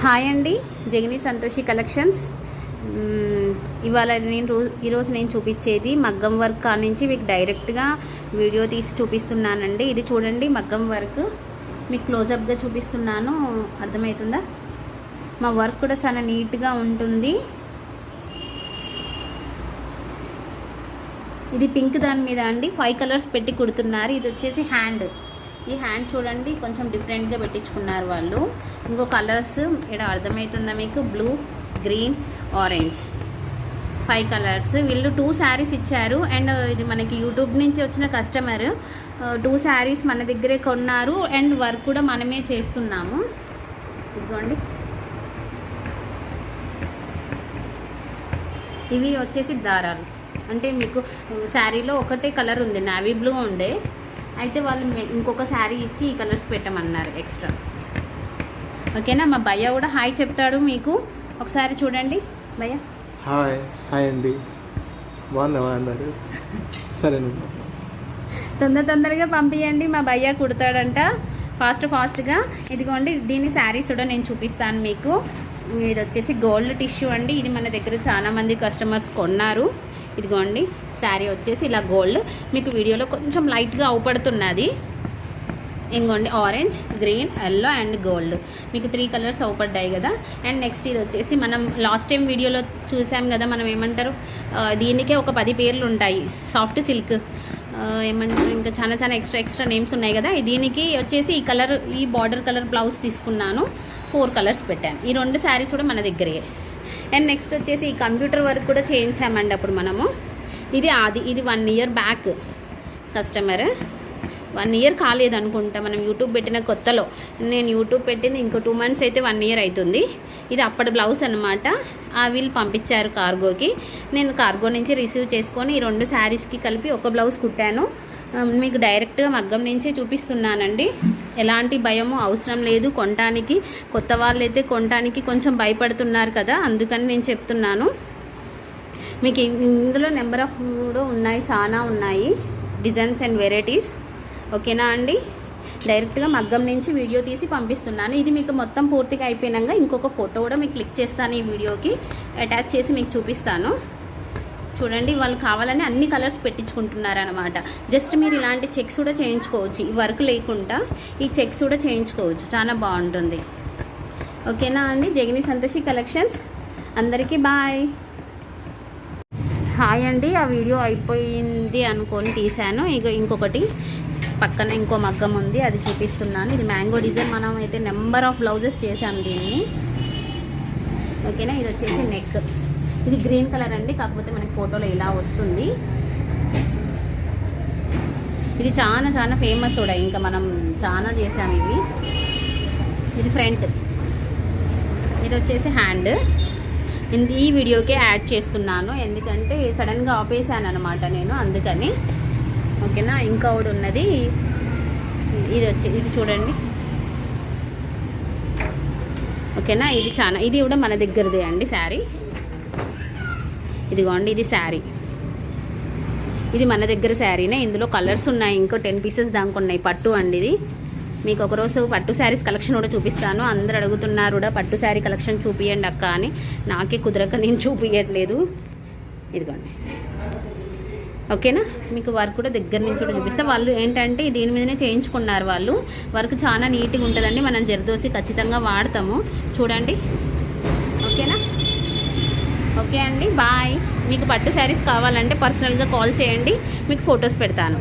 Hi అండి Jagani Santoshi collections. ఇవాళ నేను రో- ఈరోజు నేను చూపించేది మగ్గం వర్క్ కానించి మీకు డైరెక్ట్గా వీడియో తీసి చూపిస్తున్నానండి. ఇది చూడండి మగ్గం వర్క్. మీకు క్లోజప్గా చూపిస్తున్నాను. అర్థమవుతుందా? మా వర్క్ కూడా చాలా నీట్గా ఉంటుంది. ఇది పింక్ దాని మీద అండి. ఫైవ్ కలర్స్ పెట్టి కుడుతున్నారు. ఇది వచ్చేసి హ్యాండ్. ఈ హ్యాండ్ చూడండి కొంచెం డిఫరెంట్గా పెట్టించుకున్నారు వాళ్ళు. ఇంకో కలర్స్ ఇక్కడ అర్థమవుతుందా మీకు? Blue green orange five colours వీళ్ళు టూ శారీస్ ఇచ్చారు. అండ్ uh, ఇది మనకి యూట్యూబ్ నుంచి వచ్చిన కస్టమర్ టూ శారీస్ మన దగ్గరే కొన్నారు. అండ్ వర్క్ కూడా మనమే చేస్తున్నాము. ఇదిగోండి. ఇవి వచ్చేసి దారాలు. అంటే మీకు uh, శారీలో ఒకటే కలర్ ఉంది. నావీ బ్లూ ఉండే. అయితే వాళ్ళు ఇంకొక శారీ ఇచ్చి ఈ కలర్స్ పెట్టమన్నారు ఎక్స్ట్రా. ఓకేనా? మా భయ్య కూడా హాయ్ చెప్తాడు మీకు. ఒకసారి చూడండి. భయ్య. హాయ్. హాయ్ అండి. బాగున్నావా అన్నారు సరేనండి తొందర తొందరగా పంపించండి మా భయ్య కుడతాడంట. ఫాస్ట్ ఫాస్ట్గా. ఇదిగోండి దీని శారీస్ కూడా నేను చూపిస్తాను మీకు. ఇది వచ్చేసి గోల్డ్ టిష్యూ అండి. ఇది మన దగ్గర చాలా మంది కస్టమర్స్ కొన్నారు. ఇదిగోండి శారీ వచ్చేసి ఇలా గోల్డ్. మీకు వీడియోలో కొంచెం లైట్గా అవుపడుతున్నది. ఇంకోండి orange green yellow and gold మీకు త్రీ కలర్స్ అవుపడ్డాయి కదా. అండ్ నెక్స్ట్ ఇది వచ్చేసి మనం లాస్ట్ టైం వీడియోలో చూసాం కదా మనం ఏమంటారు? దీనికే ఒక పది పేర్లు ఉంటాయి. సాఫ్ట్ సిల్క్ ఏమంటారు? ఇంకా చాలా చాలా ఎక్స్ట్రా ఎక్స్ట్రా నేమ్స్ ఉన్నాయి కదా. దీనికి వచ్చేసి ఈ కలర్ ఈ బార్డర్ కలర్ బ్లౌజ్ తీసుకున్నాను. ఫోర్ కలర్స్ పెట్టాను. ఈ రెండు శారీస్ కూడా మన దగ్గరే. అండ్ నెక్స్ట్ వచ్చేసి ఈ కంప్యూటర్ వర్క్ కూడా చేయించామండి అప్పుడు మనము. ఇది అది ఇది one year back customer one year కాలేదు అనుకుంటా మనం యూట్యూబ్ పెట్టిన కొత్తలో. నేను యూట్యూబ్ పెట్టింది ఇంకో టూ మంత్స్ అయితే వన్ ఇయర్ అవుతుంది ఇది అప్పటి బ్లౌజ్ అనమాట ఆ వీళ్ళు పంపించారు కార్గోకి నేను కార్గో నుంచి రిసీవ్ చేసుకొని ఈ రెండు శారీస్కి కలిపి ఒక బ్లౌజ్ కుట్టాను. Um, మీకు డైరెక్ట్గా మగ్గం నుంచే చూపిస్తున్నానండి. ఎలాంటి భయము అవసరం లేదు. కొనటానికి కొత్త వాళ్ళైతే కొనటానికి కొంచెం భయపడుతున్నారు కదా అందుకని నేను చెప్తున్నాను. మీకు ఇందులో నెంబర్ ఆఫ్ కూడా ఉన్నాయి చాలా ఉన్నాయి. డిజైన్స్ అండ్ వెరైటీస్ ఓకేనా అండి? డైరెక్ట్గా మగ్గం నుంచి వీడియో తీసి పంపిస్తున్నాను. ఇది మీకు మొత్తం పూర్తిగా అయిపోయినాక ఇంకొక ఫోటో కూడా మీకు క్లిక్ చేస్తాను ఈ వీడియోకి. అటాచ్ చేసి మీకు చూపిస్తాను. చూడండి వాళ్ళు కావాలని అన్ని కలర్స్ పెట్టించుకుంటున్నారు అనమాట జస్ట్ మీరు ఇలాంటి చెక్స్ కూడా చేయించుకోవచ్చు. ఈ వర్క్ లేకుండా ఈ చెక్స్ కూడా చేయించుకోవచ్చు. చాలా బాగుంటుంది. ఓకేనా అండి? జగని సంతోషి కలెక్షన్స్. అందరికీ బాయ్. హాయ్ అండి ఆ వీడియో అయిపోయింది అనుకొని తీశాను. ఇక ఇంకొకటి. పక్కన ఇంకో మగ్గం ఉంది అది చూపిస్తున్నాను. ఇది మ్యాంగో డిజైన్. మనం అయితే నెంబర్ ఆఫ్ బ్లౌజెస్ చేసాం దీన్ని. ఓకేనా? ఇది వచ్చేసి నెక్. ఇది గ్రీన్ కలర్ అండి కాకపోతే మనకి ఫోటోలో ఇలా వస్తుంది. ఇది చాలా చాలా ఫేమస్ కూడా ఇంకా మనం చాలా చేసాం ఇవి. ఇది ఫ్రంట్. ఇది వచ్చేసి హ్యాండ్. ఇది ఈ వీడియోకే యాడ్ చేస్తున్నాను ఎందుకంటే సడన్గా ఆపేసాను అనమాట నేను అందుకని. ఓకేనా? ఇంకా ఒకటి ఉన్నది. ఇది వచ్చి ఇది చూడండి. ఓకేనా? ఇది చాలా ఇది కూడా మన దగ్గరదే అండి శారీ. ఇదిగోండి ఇది శారీ. ఇది మన దగ్గర శారీనే. ఇందులో కలర్స్ ఉన్నాయి ఇంకో టెన్ పీసెస్ దానికి ఉన్నాయి. పట్టు అండి ఇది. మీకు ఒకరోజు పట్టు శారీస్ కలెక్షన్ కూడా చూపిస్తాను. అందరు అడుగుతున్నారు కూడా పట్టు శారీ కలెక్షన్ చూపియండి అక్క అని. నాకే కుదరక నేను చూపించట్లేదు ఇదిగోండి. ఓకేనా? మీకు వర్క్ కూడా దగ్గర నుంచి కూడా చూపిస్తే. వాళ్ళు ఏంటంటే దీని మీదనే చేయించుకున్నారు వాళ్ళు. వర్క్ చాలా నీట్గా ఉంటుందండి. మనం జరదోసి ఖచ్చితంగా వాడతాము. చూడండి. ఓకే అండి బాయ్. మీకు పట్టు శారీస్ కావాలంటే పర్సనల్గా కాల్ చేయండి మీకు ఫొటోస్ పెడతాను.